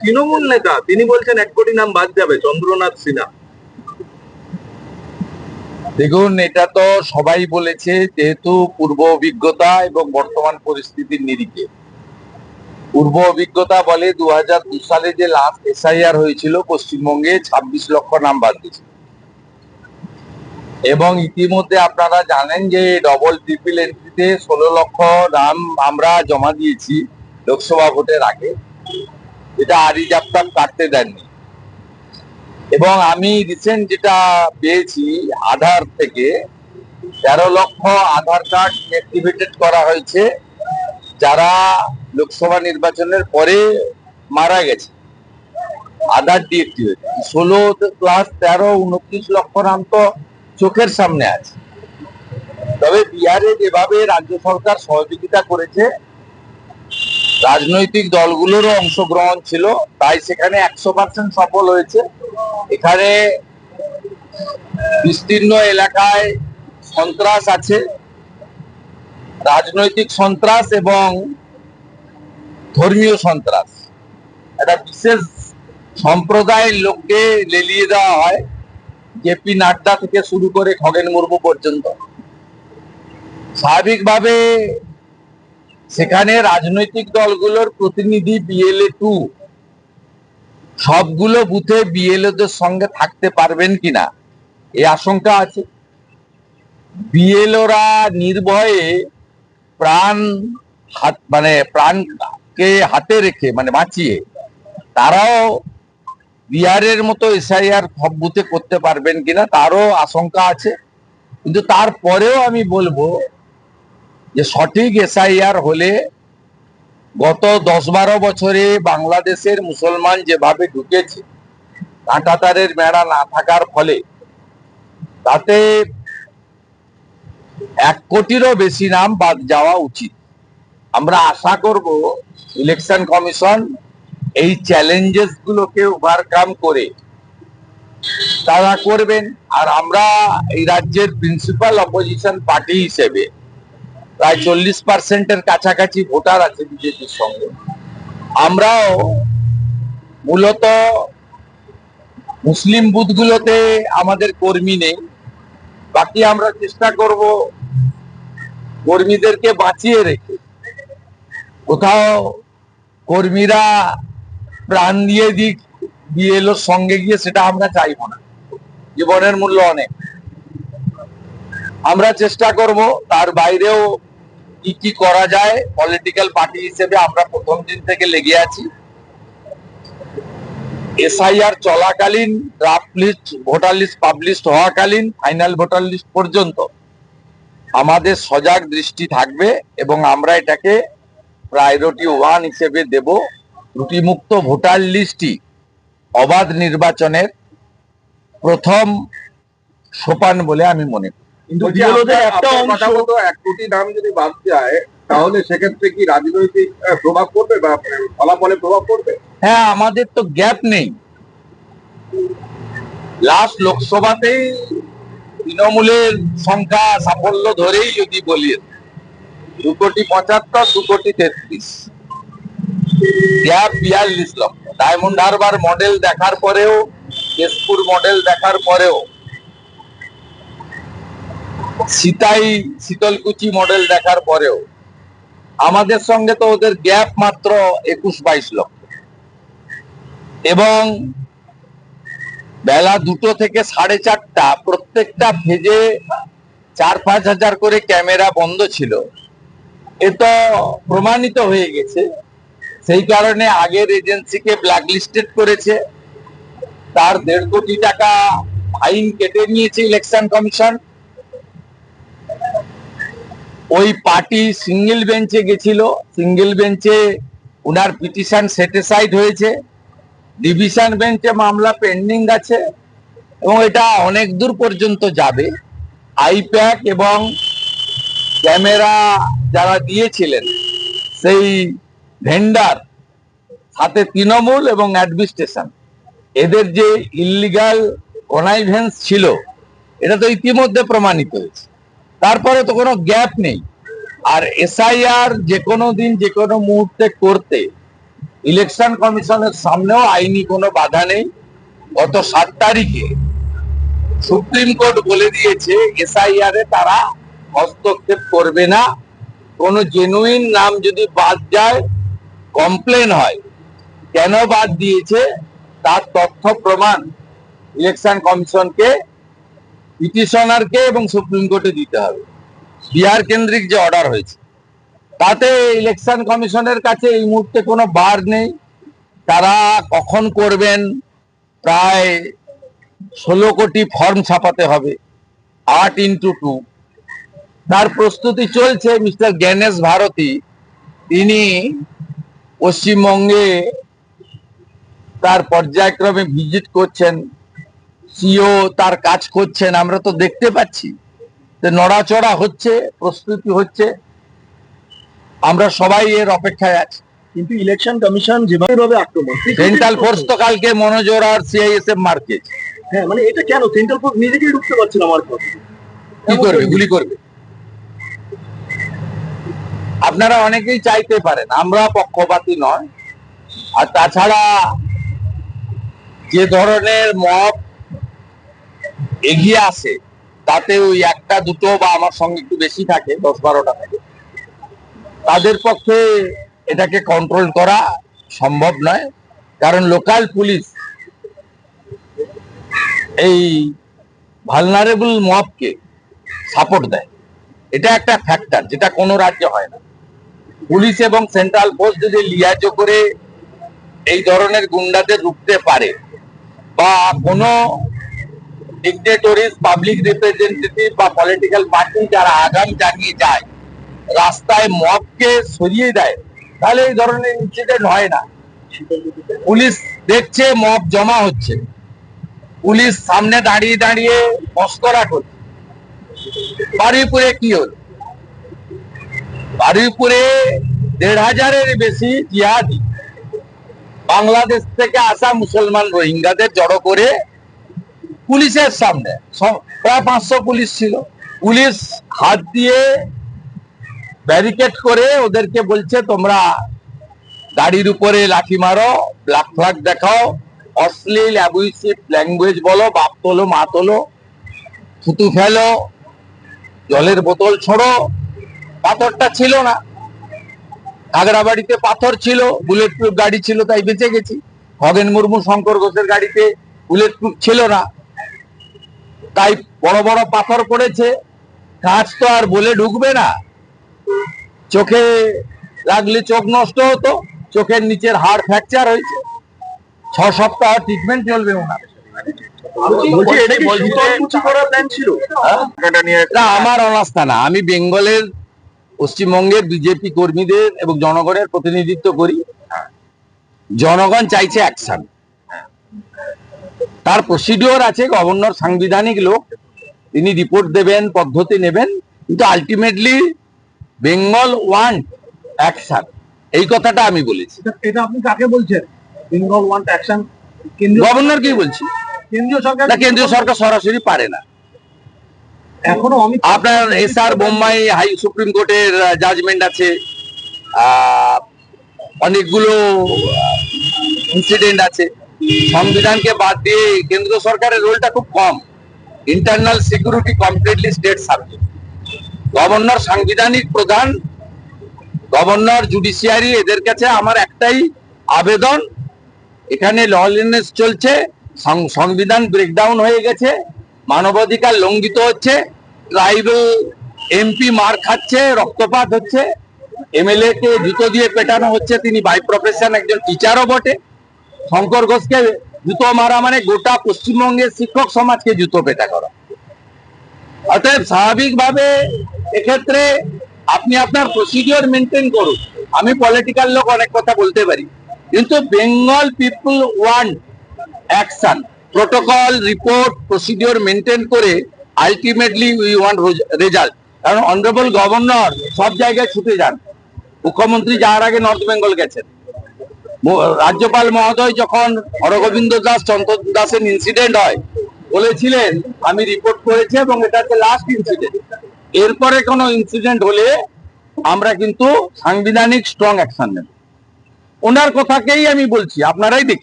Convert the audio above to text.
তৃণমূল নেতা, তিনি বলছেন এক কোটি নাম বাদ যাবে, চন্দ্রনাথ সিনহা। দেখুন, এটা তো সবাই বলেছে যেহেতু পূর্ব অভিজ্ঞতা এবং বর্তমান পরিস্থিতির নিরিখে। পূর্ব অভিজ্ঞতা বলে দু সালে যে লাস্ট এসআইআর হয়েছিল, পশ্চিমবঙ্গে ছাব্বিশ লক্ষ নাম বাদ দিয়েছিল এবং ইতিমধ্যে আপনারা জানেন যে ডবল ট্রিপল এন্ট্রিতে ষোলো লক্ষ নাম আমরা জমা দিয়েছি লোকসভা ভোটের আগে। এটা আরি জাপ্তাব কাটতে দেননি। এবং আমি রিসেন্ট যেটা পেয়েছি আধার থেকে, তেরো লক্ষ আধার কার্ড অ্যাক্টিভেটেড করা হয়েছে, যারা লোকসভা নির্বাচনের পরে মারা গেছে। আধার ডিএক্টিভেট ষোলো প্লাস তেরো, উনত্রিশ লক্ষ নাম তো চোখের সামনে আছে। তবে বিহারে যেভাবে রাজ্য সরকার সহযোগিতা করেছে রাজনৈতিক দলগুলোরও অংশগ্রহণ ছিল, তাই সেখানে একশো পার্সেন্ট সফল হয়েছে। এখানে বিস্তীর্ণ এলাকায় সন্ত্রাস আছে। রাজনৈতিক সন্ত্রাস এবং ধর্মীয় সন্ত্রাস। একটা বিশেষ সম্প্রদায়ের লোককে লেলিয়ে দেওয়া হয় জেপি নাড্ডা থেকে শুরু করে খগেন মুর্মু পর্যন্ত। স্বাভাবিকভাবে সেখানে রাজনৈতিক দলগুলোর প্রতিনিধি বিএলএ টু সবগুলো বুথে বিএলওদের সঙ্গে থাকতে পারবেন কিনা? এই আশঙ্কা আছে। বিএলওরা নির্ভয়ে প্রাণ হাত মানে প্রাণকে হাতে রেখে মানে বাঁচিয়ে, তারাও বিহারের মতো এসআইআর সব বুথে করতে পারবেন কিনা, তারও আশঙ্কা আছে। কিন্তু তারপরেও আমি বলব যে সঠিক এসআইআর হলে গত দশ বারো বছরে বাংলাদেশের মুসলমান যেভাবে ঢুকেছে, কাঁটাতারের মেড়া না থাকার ফলে, তাতে এক কোটিরও বেশি নাম বাদ যাওয়া উচিত। আমরা আশা করব ইলেকশন কমিশন এই চ্যালেঞ্জেস গুলোকে ওভারকাম করে তারা করবেন। আর আমরা এই রাজ্যের প্রিন্সিপাল অপোজিশন পার্টি হিসেবে প্রায় চল্লিশ পার্সেন্টের কাছাকাছি ভোটার আছে বিজেপির সঙ্গে। আমরাও মূলত মুসলিম বুথগুলোতে আমাদের কর্মী নেই। বাকি আমরা চেষ্টা করব কর্মীদেরকে বাঁচিয়ে রেখে। কোথাও কর্মীরা প্রাণ দিয়ে দিক বিএলওর সঙ্গে গিয়ে সেটা আমরা চাইব না। জীবনের মূল্য অনেক। আমরা চেষ্টা করব তার বাইরেও কি কি করা যায় পলিটিক্যাল পার্টি হিসেবে আমরা প্রথম দিন থেকে লেগে আছি। এসআইআর চলাকালীন draft list voter list publish হওয়াকালীন final voter list পর্যন্ত আমাদের সজাগ দৃষ্টি থাকবে এবং আমরা এটাকে প্রায়োরিটি ওয়ান হিসেবে দেব। ত্রুটিমুক্ত ভোটার লিস্টটি অবাধ নির্বাচনের প্রথম সোপান বলে আমি মনে করি। কিন্তু বলছি, বিএলওদের আপনার- একটা অংশ এক কোটি নাম যদি বাদ যায় তাহলে সেক্ষেত্রে কি রাজনৈতিক প্রভাব পড়বে বা ফলাফলে প্রভাব পড়বে? হ্যাঁ আমাদের তো গ্যাপ নেই। লাস্ট লোকসভাতেই তৃণমূলের সংখ্যা সাফল্য ধরেই যদি বলি দু কোটি পঁচাত্তর দু কোটি তেত্রিশ। গ্যাপ বিয়াল্লিশ লক্ষ। ডায়মন্ড হারবার মডেল দেখার পরেও কেশপুর মডেল দেখার পরেও সিতাই শীতলকুচি মডেল দেখার পরেও আমাদের সঙ্গে তো ওদের গ্যাপ মাত্র একুশ বাইশ লক্ষ। এবং বেলা দুটো থেকে সাড়ে চারটা প্রত্যেকটা ফেজে চার পাঁচ হাজার করে ক্যামেরা বন্ধ ছিল। এ তো প্রমাণিত হয়ে গেছে। সেই কারণে আগের এজেন্সিকে ব্ল্যাকলিস্টেড করেছে। তার দেড় কোটি টাকা ফাইন কেটে নিয়েছে ইলেকশন কমিশন ওই পার্টি সিঙ্গেল বেঞ্চে গেছিল। সিঙ্গেল বেঞ্চে উনার পিটিশন সেটিসাইড হয়েছে। ডিভিশন বেঞ্চে মামলা পেন্ডিং আছে এবং এটা অনেক দূর পর্যন্ত যাবে। আইপ্যাক এবং ক্যামেরা যারা দিয়েছিলেন, সেই ভেন্ডার সাথে তৃণমূল এবং অ্যাডমিনিস্ট্রেশন। এদের যে ইলিগাল কনাইভেন্স ছিল, এটা তো ইতিমধ্যে প্রমাণিত হয়েছে। তারপরে তো কোনো গ্যাপ নেই। আর এসআইআর যে কোনো দিন যে কোনো মুহূর্তে করতে ইলেকশন কমিশনের সামনেও আইনি কোনো বাধা নেই। গত সাত তারিখে সুপ্রিম কোর্ট বলে দিয়েছে, এসআইআর এ তারা হস্তক্ষেপ করবে না। কোনো জেনুইন নাম যদি বাদ যায় কমপ্লেন হয়। কেন বাদ দিয়েছে? তার তথ্য প্রমাণ ইলেকশন কমিশনকে পিটিশনারকে এবং সুপ্রিম কোর্টে দিতে হবে। বিহার কেন্দ্রিক যে অর্ডার হয়েছে, তাতে ইলেকশন কমিশনের কাছে এই মুহূর্তে কোনো বার নেই। তারা কখন করবেন, প্রায় ষোলো কোটি ফর্ম ছাপাতে হবে, আট ইন্টু টু তার প্রস্তুতি চলছে মিস্টার জ্ঞানেশ ভারতী। তিনি পশ্চিমবঙ্গে তার পর্যায়ক্রমে ভিজিট করছেন। সিও তার কাজ করছেন আমরা তো দেখতে পাচ্ছি। যে নড়াচড়া হচ্ছে প্রস্তুতি হচ্ছে আমরা সবাই এর অপেক্ষায় আছি। কিন্তু ইলেকশন কমিশন যেভাবে আক্রমণ সেন্ট্রাল ফোর্স তো কালকে মনোজোর আর সিআইএসএফ মার্কেট হ্যাঁ মানে এটা কেন? সেন্ট্রাল ফোর্স নিজেকেই ঢুকতে পারছে না আমার কি করবে? গুলি করবে? আপনারা অনেকেই চাইতে পারেন আমরা পক্ষপাতী নয়। আর তাছাড়া যে ধরনের মব এগিয়ে আসে, তাতে ওই একটা দুটো বা আমার সঙ্গে একটু বেশি থাকে, দশ বারোটা থাকে। তাদের পক্ষে এটাকে কন্ট্রোল করা সম্ভব নয়, কারণ লোকাল পুলিশ এই ভালনারেবল মবকে সাপোর্ট দেয়। এটা একটা ফ্যাক্টর যেটা কোনো রাজ্যে হয় না। পুলিশ এবং সেন্ট্রাল ফোর্স যদি লিয়াজো করে এই ধরনের গুন্ডাদের রুখতে পারে বা কোনো ডিকটেটরিস পাবলিক রিপ্রেজেন্টেটিভ বা পলিটিক্যাল পার্টি যারা আগাম জানিয়ে যায়, রাস্তায় মবকে সরিয়ে দেয়, তাহলে এই ধরনের ইনসিডেন্ট হয় না। পুলিশ দেখছে মব জমা হচ্ছে। পুলিশ সামনে দাঁড়িয়ে দাঁড়িয়ে মস্করা করছে। বারুইপুরে কি হল? বারুইপুরে দেড় হাজারের বেশি জিহাদি, বাংলাদেশ থেকে আসা মুসলমান রোহিঙ্গাদের জড়ো করে পুলিশের সামনে। প্রায় পাঁচশো পুলিশ ছিল। পুলিশ হাত দিয়ে ব্যারিকেড করে ওদেরকে বলছে, তোমরা গাড়ির উপরে লাঠি মারো ব্ল্যাক ফ্ল্যাগ দেখাও, অশ্লীল অ্যাবুইসিভ ল্যাঙ্গুয়েজ বলো, বাপ তোলো, মা তোলো, থুতু ফেলো, জলের বোতল ছোড়ো। পাথরটা ছিল না। আগ্রাবাড়িতে পাথর ছিল বুলেট প্রুফ গাড়ি ছিল, তাই বেঁচে গেছি। খগেন মুর্মু শঙ্কর ঘোষের গাড়িতে বুলেট প্রুফ ছিল না। তাই বড় বড় পাথর পড়েছে। কাঁচ তো আর বলে ঢুকবে না। চোখে লাগলে চোখ নষ্ট হতো চোখের নিচের হাড় ফ্র্যাকচার হয়েছে। ছ সপ্তাহ ট্রিটমেন্ট চলবে ওনার। হ্যাঁ? আমার অনাস্থা না। আমি বেঙ্গলের পশ্চিমবঙ্গের বিজেপি কর্মীদের এবং জনগণের প্রতিনিধিত্ব করি। জনগণ চাইছে অ্যাকশন তার প্রসিডিওর আছে গভর্নর সাংবিধানিক লোক তিনি রিপোর্ট দেবেন পদ্ধতি নেবেন কিন্তু আলটিমেটলি বেঙ্গল ওয়ান অ্যাকশন এই কথাটা আমি বলেছি। এটা- আপনি কাকে বলছেন? বেঙ্গল ওয়ান্ট অ্যাকশন কেন্দ্রীয় গভর্নর কি বলছি? কেন্দ্রীয় সরকার কেন্দ্রীয় সরকার সরাসরি পারে না। এখনও আপনার S R Bombay high supreme কোর্টের জাজমেন্ট আছে। অনেকগুলো ইনসিডেন্ট আছে। সংবিধানকে বাদ দিয়ে কেন্দ্র সরকারের রোলটা খুব কম। Internal security completely state subject governor সাংবিধানিক প্রধান, গভর্নর জুডিশিয়ারি এদের কাছে আমার একটাই আবেদন, এখানে লনেস চলছে সংবিধান ব্রেকডাউন হয়ে গেছে, মানবাধিকার লঙ্ঘিত হচ্ছে ট্রাইবাল এমপি মার খাচ্ছে, রক্তপাত হচ্ছে এমএলএ কে জুতো দিয়ে পেটানো হচ্ছে, তিনি বাই প্রফেশন একজন টিচারও বটে। শঙ্কর ঘোষকে জুতো মারা মানে গোটা পশ্চিমবঙ্গের শিক্ষক সমাজকে জুতো পেটা করা। অতএব স্বাভাবিকভাবে এক্ষেত্রে আপনি আপনার প্রসিডিওর মেনটেন করুন। আমি পলিটিক্যাল লোক অনেক কথা বলতে পারি। কিন্তু Bengal people want action protocol report procedure maintain করে আলটিমেটলি উই ওয়ান্ট রেজাল্ট কারণ অনারেবল গভর্নর সব জায়গায় ছুটে যান। মুখ্যমন্ত্রী যাওয়ার আগে নর্থ বেঙ্গল গেছেন। রাজ্যপাল মহোদয় যখন হরগোবিন্দ দাস চন্দ্র দাসের ইনসিডেন্ট হয়, বলেছিলেন, আমি রিপোর্ট করেছি এবং এটাতে লাস্ট ইনসিডেন্ট এরপরে কোনো ইনসিডেন্ট হলে আমরা কিন্তু সাংবিধানিক স্ট্রং অ্যাকশন নেব। ওনার কথাকেই আমি বলছি, আপনারাই দেখি